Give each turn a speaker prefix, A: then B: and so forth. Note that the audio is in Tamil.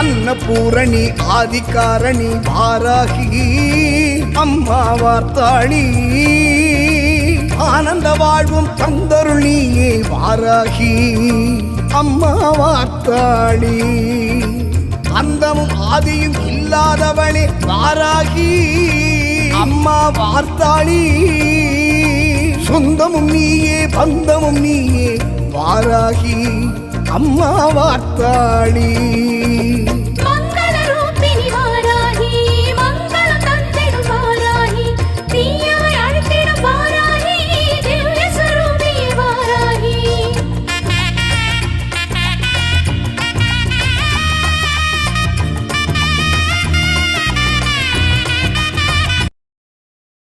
A: அன்னபூரணி ஆதிகாரணி வாராகி அம்மா வார்த்தாளி. ஆனந்த வாழ்வும் தந்தருள் நீயே வாராகி அம்மா வார்த்தாளி. அந்தமும் ஆதியும் இல்லாதவளே வாராகி அம்மா வார்த்தாளி. சொந்தமும் நீயே பந்தமும் நீயே வாராகி அம்மா வார்த்தாளி.